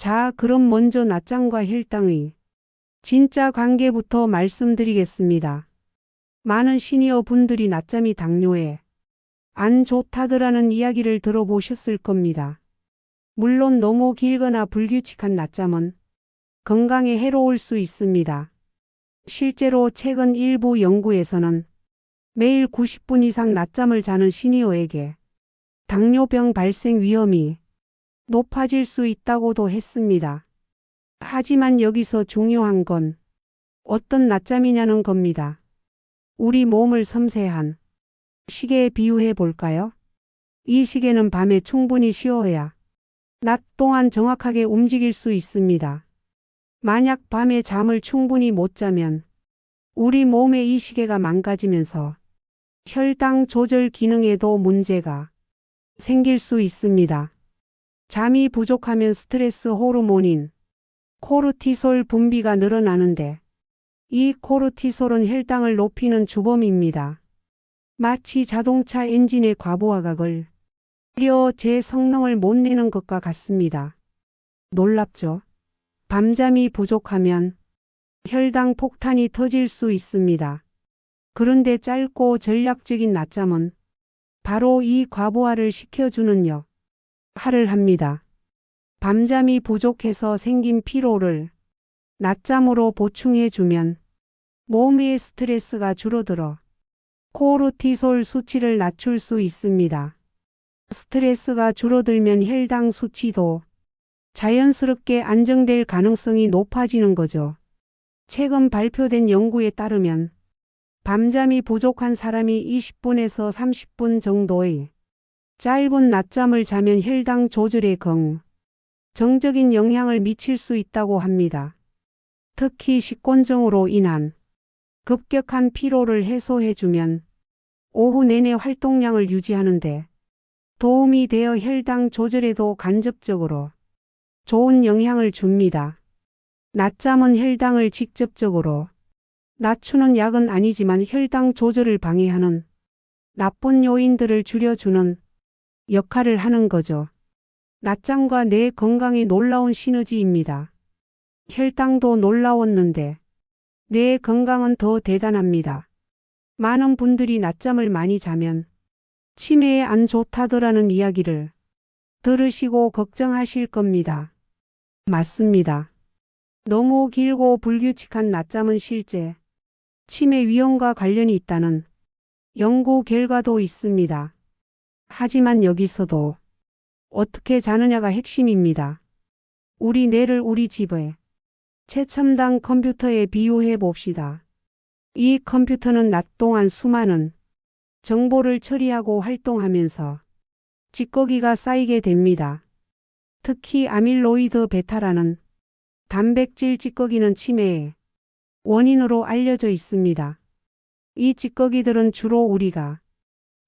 자, 그럼 먼저 낮잠과 혈당의 진짜 관계부터 말씀드리겠습니다. 많은 시니어 분들이 낮잠이 당뇨에 안 좋다더라는 이야기를 들어보셨을 겁니다. 물론 너무 길거나 불규칙한 낮잠은 건강에 해로울 수 있습니다. 실제로 최근 일부 연구에서는 매일 90분 이상 낮잠을 자는 시니어에게 당뇨병 발생 위험이 높아질 수 있다고도 했습니다. 하지만 여기서 중요한 건 어떤 낮잠이냐는 겁니다. 우리 몸을 섬세한 시계에 비유해 볼까요? 이 시계는 밤에 충분히 쉬어야 낮 동안 정확하게 움직일 수 있습니다. 만약 밤에 잠을 충분히 못 자면 우리 몸의 이 시계가 망가지면서 혈당 조절 기능에도 문제가 생길 수 있습니다. 잠이 부족하면 스트레스 호르몬인 코르티솔 분비가 늘어나는데 이 코르티솔은 혈당을 높이는 주범입니다. 마치 자동차 엔진의 과부하각을 려 제 성능을 못 내는 것과 같습니다. 놀랍죠? 밤잠이 부족하면 혈당 폭탄이 터질 수 있습니다. 그런데 짧고 전략적인 낮잠은 바로 이 과부하를 시켜주는 역 할을 합니다. 밤잠이 부족해서 생긴 피로를 낮잠으로 보충해주면 몸의 스트레스가 줄어들어 코르티솔 수치를 낮출 수 있습니다. 스트레스가 줄어들면 혈당 수치도 자연스럽게 안정될 가능성이 높아지는 거죠. 최근 발표된 연구에 따르면 밤잠이 부족한 사람이 20분에서 30분 정도의 짧은 낮잠을 자면 혈당 조절에 경 정적인 영향을 미칠 수 있다고 합니다. 특히 식곤증으로 인한 급격한 피로를 해소해주면 오후 내내 활동량을 유지하는데 도움이 되어 혈당 조절에도 간접적으로 좋은 영향을 줍니다. 낮잠은 혈당을 직접적으로 낮추는 약은 아니지만 혈당 조절을 방해하는 나쁜 요인들을 줄여주는 역할을 하는 거죠. 낮잠과 내 건강의 놀라운 시너지입니다. 혈당도 놀라웠는데 내 건강은 더 대단합니다. 많은 분들이 낮잠을 많이 자면 치매에 안 좋다더라는 이야기를 들으시고 걱정하실 겁니다. 맞습니다. 너무 길고 불규칙한 낮잠은 실제 치매 위험과 관련이 있다는 연구 결과도 있습니다. 하지만 여기서도 어떻게 자느냐가 핵심입니다. 우리 뇌를 우리 집에 최첨단 컴퓨터에 비유해 봅시다. 이 컴퓨터는 낮 동안 수많은 정보를 처리하고 활동하면서 찌꺼기가 쌓이게 됩니다. 특히 아밀로이드 베타라는 단백질 찌꺼기는 치매의 원인으로 알려져 있습니다. 이 찌꺼기들은 주로 우리가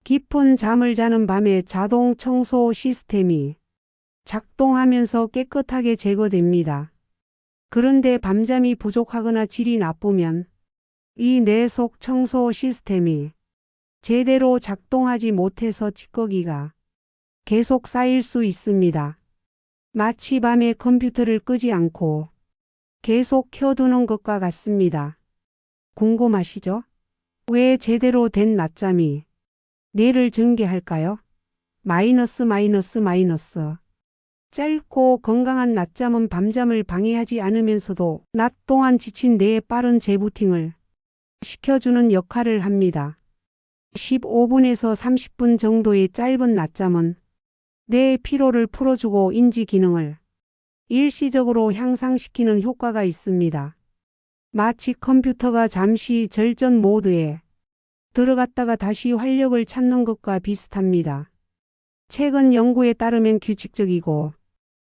깊은 잠을 자는 밤에 자동 청소 시스템이 작동하면서 깨끗하게 제거됩니다. 그런데 밤잠이 부족하거나 질이 나쁘면 이 뇌 속 청소 시스템이 제대로 작동하지 못해서 찌꺼기가 계속 쌓일 수 있습니다. 마치 밤에 컴퓨터를 끄지 않고 계속 켜두는 것과 같습니다. 궁금하시죠? 왜 제대로 된 낮잠이 뇌를 전개할까요? 마이너스 마이너스 마이너스. 짧고 건강한 낮잠은 밤잠을 방해하지 않으면서도 낮 동안 지친 뇌의 빠른 재부팅을 시켜주는 역할을 합니다. 15분에서 30분 정도의 짧은 낮잠은 뇌의 피로를 풀어주고 인지 기능을 일시적으로 향상시키는 효과가 있습니다. 마치 컴퓨터가 잠시 절전 모드에 들어갔다가 다시 활력을 찾는 것과 비슷합니다. 최근 연구에 따르면 규칙적이고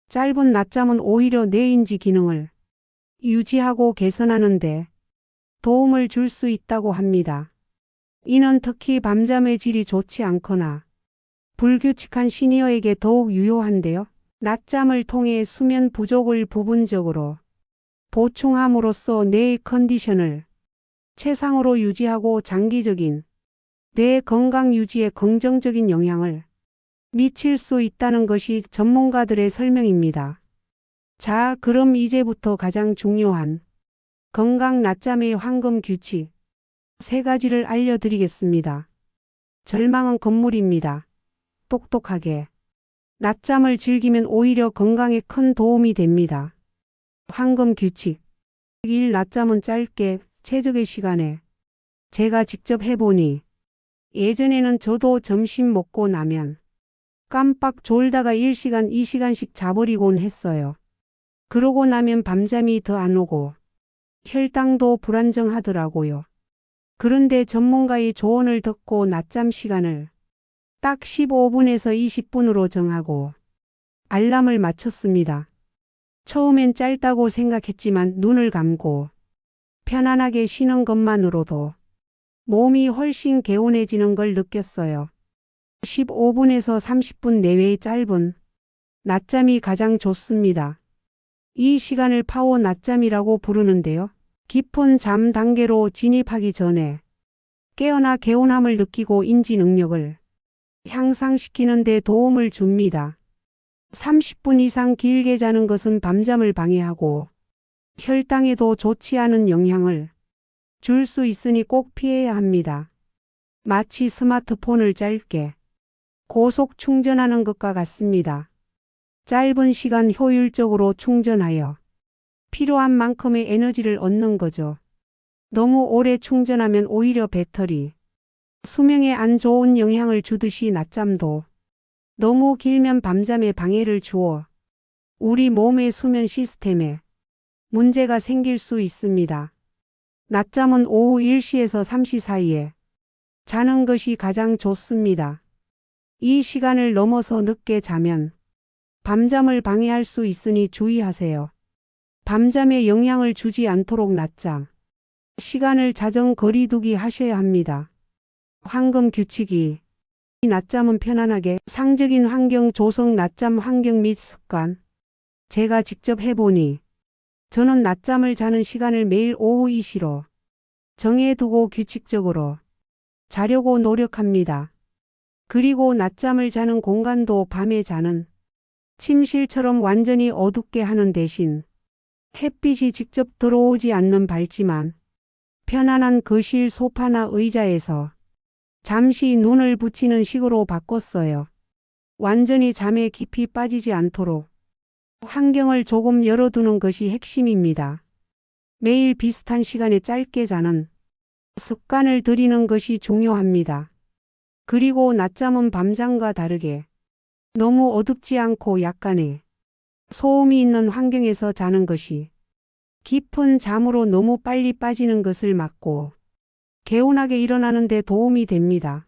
짧은 낮잠은 오히려 뇌인지 기능을 유지하고 개선하는데 도움을 줄 수 있다고 합니다. 이는 특히 밤잠의 질이 좋지 않거나 불규칙한 시니어에게 더욱 유효한데요. 낮잠을 통해 수면 부족을 부분적으로 보충함으로써 뇌의 컨디션을 최상으로 유지하고 장기적인 뇌 건강 유지에 긍정적인 영향을 미칠 수 있다는 것이 전문가들의 설명입니다. 자, 그럼 이제부터 가장 중요한 건강 낮잠의 황금 규칙 세 가지를 알려드리겠습니다. 절망은 건물입니다. 똑똑하게. 낮잠을 즐기면 오히려 건강에 큰 도움이 됩니다. 황금 규칙. 1. 낮잠은 짧게, 최적의 시간에. 제가 직접 해보니, 예전에는 저도 점심 먹고 나면 깜빡 졸다가 1시간, 2시간씩 자버리곤 했어요. 그러고 나면 밤잠이 더 안 오고, 혈당도 불안정하더라고요. 그런데 전문가의 조언을 듣고 낮잠 시간을 딱 15분에서 20분으로 정하고 알람을 맞췄습니다. 처음엔 짧다고 생각했지만 눈을 감고 편안하게 쉬는 것만으로도 몸이 훨씬 개운해지는 걸 느꼈어요. 15분에서 30분 내외의 짧은 낮잠이 가장 좋습니다. 이 시간을 파워 낮잠이라고 부르는데요. 깊은 잠 단계로 진입하기 전에 깨어나 개운함을 느끼고 인지 능력을 향상시키는 데 도움을 줍니다. 30분 이상 길게 자는 것은 밤잠을 방해하고 혈당에도 좋지 않은 영향을 줄 수 있으니 꼭 피해야 합니다. 마치 스마트폰을 짧게 고속 충전하는 것과 같습니다. 짧은 시간 효율적으로 충전하여 필요한 만큼의 에너지를 얻는 거죠. 너무 오래 충전하면 오히려 배터리, 수명에 안 좋은 영향을 주듯이 낮잠도 너무 길면 밤잠에 방해를 주어 우리 몸의 수면 시스템에 문제가 생길 수 있습니다. 낮잠은 오후 1시에서 3시 사이에 자는 것이 가장 좋습니다. 이 시간을 넘어서 늦게 자면 밤잠을 방해할 수 있으니 주의하세요. 밤잠에 영향을 주지 않도록 낮잠. 시간을 자정 거리 두기 하셔야 합니다. 황금 규칙이 이 낮잠은 편안하게 상적인 환경 조성 낮잠 환경 및 습관. 제가 직접 해보니 저는 낮잠을 자는 시간을 매일 오후 2시로 정해두고 규칙적으로 자려고 노력합니다. 그리고 낮잠을 자는 공간도 밤에 자는 침실처럼 완전히 어둡게 하는 대신 햇빛이 직접 들어오지 않는 밝지만 편안한 거실 소파나 의자에서 잠시 눈을 붙이는 식으로 바꿨어요. 완전히 잠에 깊이 빠지지 않도록 환경을 조금 열어두는 것이 핵심입니다. 매일 비슷한 시간에 짧게 자는 습관을 들이는 것이 중요합니다. 그리고 낮잠은 밤잠과 다르게 너무 어둡지 않고 약간의 소음이 있는 환경에서 자는 것이 깊은 잠으로 너무 빨리 빠지는 것을 막고 개운하게 일어나는 데 도움이 됩니다.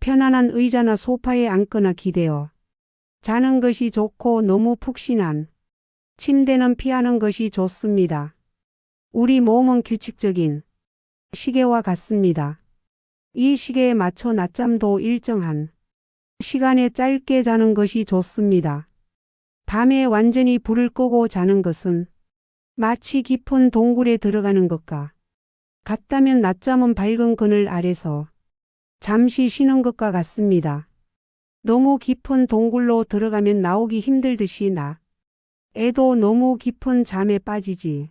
편안한 의자나 소파에 앉거나 기대어 자는 것이 좋고 너무 푹신한 침대는 피하는 것이 좋습니다. 우리 몸은 규칙적인 시계와 같습니다. 이 시계에 맞춰 낮잠도 일정한 시간에 짧게 자는 것이 좋습니다. 밤에 완전히 불을 끄고 자는 것은 마치 깊은 동굴에 들어가는 것과 같다면 낮잠은 밝은 그늘 아래서 잠시 쉬는 것과 같습니다. 너무 깊은 동굴로 들어가면 나오기 힘들듯이 나. 애도 너무 깊은 잠에 빠지지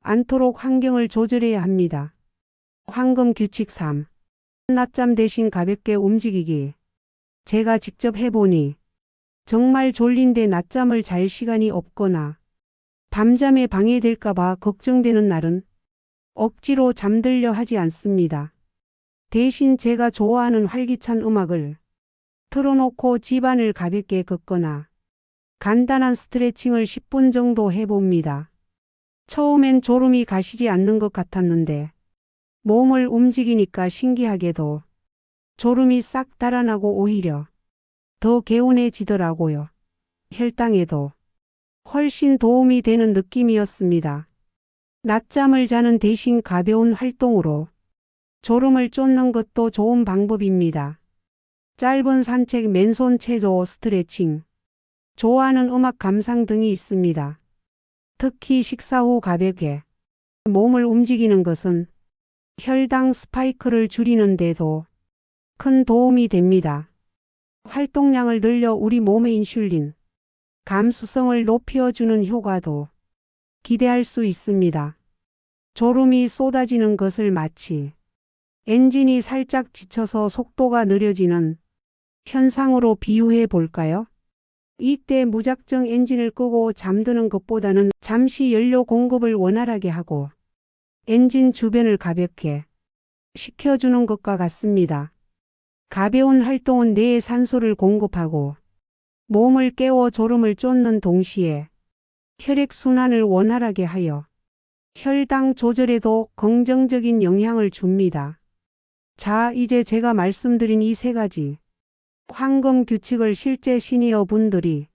않도록 환경을 조절해야 합니다. 황금 규칙 3. 낮잠 대신 가볍게 움직이기. 제가 직접 해보니 정말 졸린데 낮잠을 잘 시간이 없거나 밤잠에 방해될까봐 걱정되는 날은 억지로 잠들려 하지 않습니다. 대신 제가 좋아하는 활기찬 음악을 틀어놓고 집안을 가볍게 걷거나 간단한 스트레칭을 10분 정도 해봅니다. 처음엔 졸음이 가시지 않는 것 같았는데 몸을 움직이니까 신기하게도 졸음이 싹 달아나고 오히려 더 개운해지더라고요. 혈당에도 훨씬 도움이 되는 느낌이었습니다. 낮잠을 자는 대신 가벼운 활동으로 졸음을 쫓는 것도 좋은 방법입니다. 짧은 산책, 맨손 체조, 스트레칭, 좋아하는 음악 감상 등이 있습니다. 특히 식사 후 가볍게 몸을 움직이는 것은 혈당 스파이크를 줄이는 데도 큰 도움이 됩니다. 활동량을 늘려 우리 몸의 인슐린, 감수성을 높여주는 효과도 기대할 수 있습니다. 졸음이 쏟아지는 것을 마치 엔진이 살짝 지쳐서 속도가 느려지는 현상으로 비유해 볼까요? 이때 무작정 엔진을 끄고 잠드는 것보다는 잠시 연료 공급을 원활하게 하고 엔진 주변을 가볍게 식혀주는 것과 같습니다. 가벼운 활동은 뇌에 산소를 공급하고 몸을 깨워 졸음을 쫓는 동시에 혈액순환을 원활하게 하여 혈당 조절에도 긍정적인 영향을 줍니다. 자, 이제 제가 말씀드린 이 세 가지 황금 규칙을 실제 시니어 분들이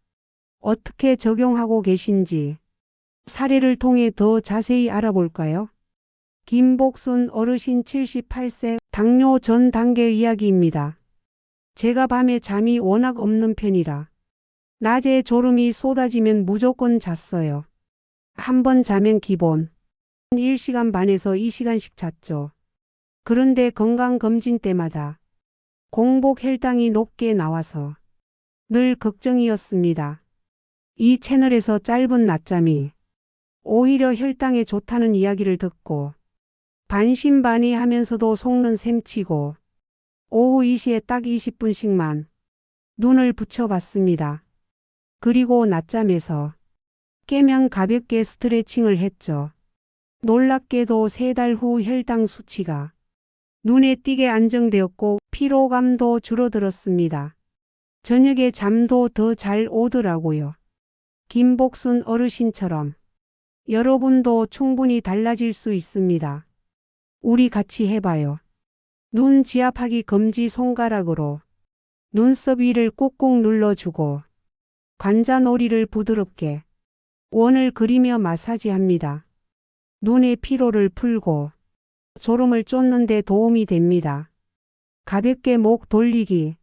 어떻게 적용하고 계신지 사례를 통해 더 자세히 알아볼까요? 김복순 어르신 78세 당뇨 전 단계 이야기입니다. 제가 밤에 잠이 워낙 없는 편이라 낮에 졸음이 쏟아지면 무조건 잤어요. 한 번 자면 기본 1시간 반에서 2시간씩 잤죠. 그런데 건강검진 때마다 공복 혈당이 높게 나와서 늘 걱정이었습니다. 이 채널에서 짧은 낮잠이 오히려 혈당에 좋다는 이야기를 듣고 반신반의 하면서도 속는 셈치고 오후 2시에 딱 20분씩만 눈을 붙여봤습니다. 그리고 낮잠에서 깨면 가볍게 스트레칭을 했죠. 놀랍게도 세 달 후 혈당 수치가 눈에 띄게 안정되었고 피로감도 줄어들었습니다. 저녁에 잠도 더 잘 오더라고요. 김복순 어르신처럼 여러분도 충분히 달라질 수 있습니다. 우리 같이 해봐요. 눈 지압하기 검지 손가락으로 눈썹 위를 꾹꾹 눌러주고 관자놀이를 부드럽게 원을 그리며 마사지합니다. 눈의 피로를 풀고 졸음을 쫓는 데 도움이 됩니다. 가볍게 목 돌리기,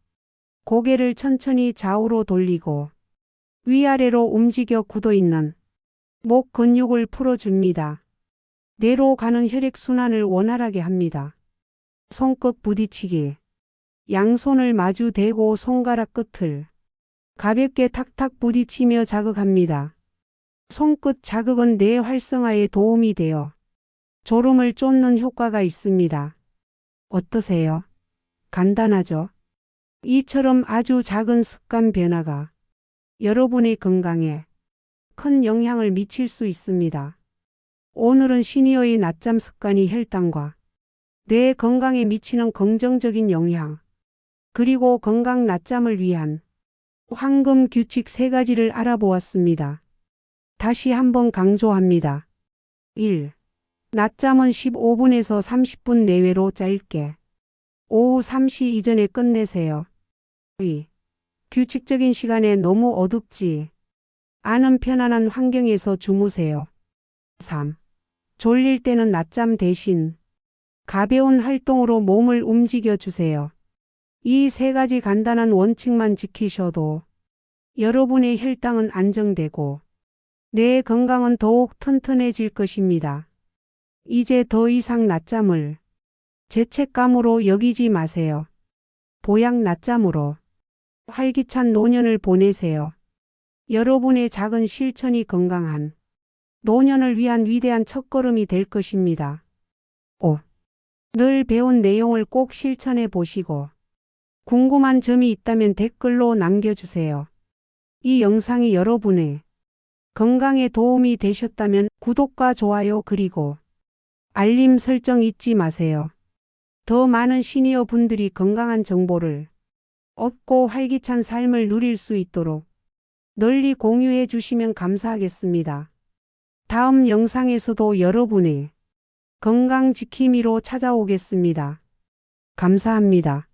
고개를 천천히 좌우로 돌리고 위아래로 움직여 굳어 있는 목 근육을 풀어줍니다. 뇌로 가는 혈액순환을 원활하게 합니다. 손끝 부딪히기. 양손을 마주 대고 손가락 끝을 가볍게 탁탁 부딪히며 자극합니다. 손끝 자극은 뇌 활성화에 도움이 되어 졸음을 쫓는 효과가 있습니다. 어떠세요? 간단하죠? 이처럼 아주 작은 습관 변화가 여러분의 건강에 큰 영향을 미칠 수 있습니다. 오늘은 시니어의 낮잠 습관이 혈당과 뇌 건강에 미치는 긍정적인 영향, 그리고 건강 낮잠을 위한 황금 규칙 세 가지를 알아보았습니다. 다시 한번 강조합니다. 1. 낮잠은 15분에서 30분 내외로 짧게 오후 3시 이전에 끝내세요. 2. 규칙적인 시간에 너무 어둡지 않은 편안한 환경에서 주무세요. 3. 졸릴 때는 낮잠 대신 가벼운 활동으로 몸을 움직여 주세요. 이 세 가지 간단한 원칙만 지키셔도 여러분의 혈당은 안정되고 뇌 건강은 더욱 튼튼해질 것입니다. 이제 더 이상 낮잠을 죄책감으로 여기지 마세요. 보약 낮잠으로 활기찬 노년을 보내세요. 여러분의 작은 실천이 건강한 노년을 위한 위대한 첫걸음이 될 것입니다. 5. 늘 배운 내용을 꼭 실천해 보시고 궁금한 점이 있다면 댓글로 남겨주세요. 이 영상이 여러분의 건강에 도움이 되셨다면 구독과 좋아요 그리고 알림 설정 잊지 마세요. 더 많은 시니어 분들이 건강한 정보를 얻고 활기찬 삶을 누릴 수 있도록 널리 공유해 주시면 감사하겠습니다. 다음 영상에서도 여러분의 건강 지킴이로 찾아오겠습니다. 감사합니다.